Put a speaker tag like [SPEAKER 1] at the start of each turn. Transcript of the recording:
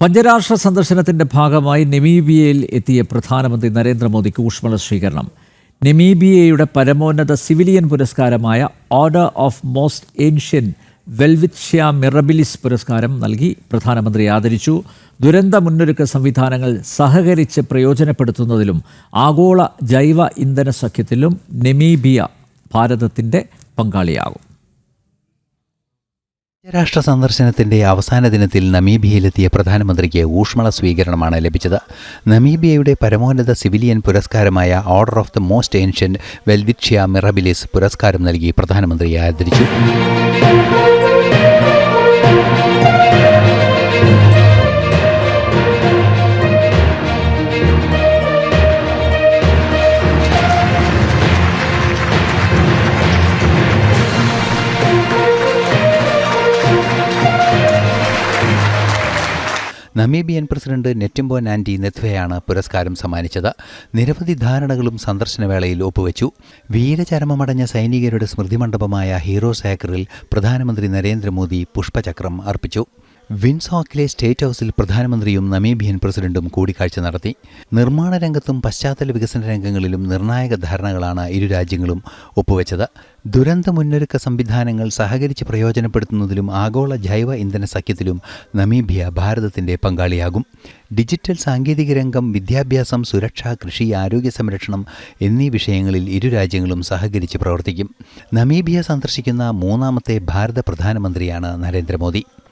[SPEAKER 1] പഞ്ചരാഷ്ട്ര സന്ദർശനത്തിന്റെ ഭാഗമായി നെമീബിയയിൽ എത്തിയ പ്രധാനമന്ത്രി നരേന്ദ്രമോദിക്ക് ഊഷ്മള സ്വീകരണം നെമീബിയയുടെ പരമോന്നത civilian പുരസ്കാരമായ Order of Most Ancient Welwitschia Mirabilis പുരസ്കാരം നൽകി പ്രധാനമന്ത്രി ആദരിച്ചു. ദുരന്ത മുന്നൊരുക്ക സംവിധാനങ്ങൾ സഹകരിച്ച് പ്രയോജനപ്പെടുത്തുന്നതിലും ആഗോള ജൈവ ഇന്ധന സഖ്യത്തിലും നെമീബിയ ഭാരതത്തിന്റെ പങ്കാളിയാകും.
[SPEAKER 2] രാഷ്ട്ര സന്ദർശനത്തിന്റെ അവസാന ദിനത്തിൽ നമീബിയയിലെത്തിയ പ്രധാനമന്ത്രിക്ക് ഊഷ്മള സ്വീകരണമാണ് ലഭിച്ചത്. നമീബിയയുടെ പരമോന്നത civilian പുരസ്കാരമായ Order of the Most Ancient Welwitschia Mirabilis പുരസ്കാരം നൽകി പ്രധാനമന്ത്രിയെ ആദരിച്ചു. നമീബിയൻ പ്രസിഡന്റ് നെറ്റിംബോ നാൻഡി നെത്വയാണ് പുരസ്കാരം സമ്മാനിച്ചത്. നിരവധി ധാരണകളും സന്ദർശനവേളയിൽ ഒപ്പുവെച്ചു. വീരചരമമടഞ്ഞ സൈനികരുടെ സ്മൃതിമണ്ഡപമായ ഹീറോ സാക്കറിൽ പ്രധാനമന്ത്രി നരേന്ദ്രമോദി പുഷ്പചക്രം അർപ്പിച്ചു. വിൻസോക്കിലെ സ്റ്റേറ്റ് ഹൗസിൽ പ്രധാനമന്ത്രിയും നമീബിയൻ പ്രസിഡന്റും കൂടിക്കാഴ്ച നടത്തി. നിർമ്മാണ രംഗത്തും പശ്ചാത്തല വികസന രംഗങ്ങളിലും നിർണായക ധാരണകളാണ് ഇരു രാജ്യങ്ങളും ഒപ്പുവെച്ചത്. ദുരന്ത മുന്നൊരുക്ക സംവിധാനങ്ങൾ സഹകരിച്ച് പ്രയോജനപ്പെടുത്തുന്നതിലും ആഗോള ജൈവ ഇന്ധന സഖ്യത്തിലും നമീബിയ ഭാരതത്തിന്റെ പങ്കാളിയാകും. ഡിജിറ്റൽ സാങ്കേതിക രംഗം വിദ്യാഭ്യാസം സുരക്ഷ കൃഷി ആരോഗ്യ സംരക്ഷണം എന്നീ വിഷയങ്ങളിൽ ഇരു രാജ്യങ്ങളും സഹകരിച്ച് പ്രവർത്തിക്കും. നമീബിയ സന്ദർശിക്കുന്ന മൂന്നാമത്തെ ഭാരത പ്രധാനമന്ത്രിയാണ് നരേന്ദ്രമോദി.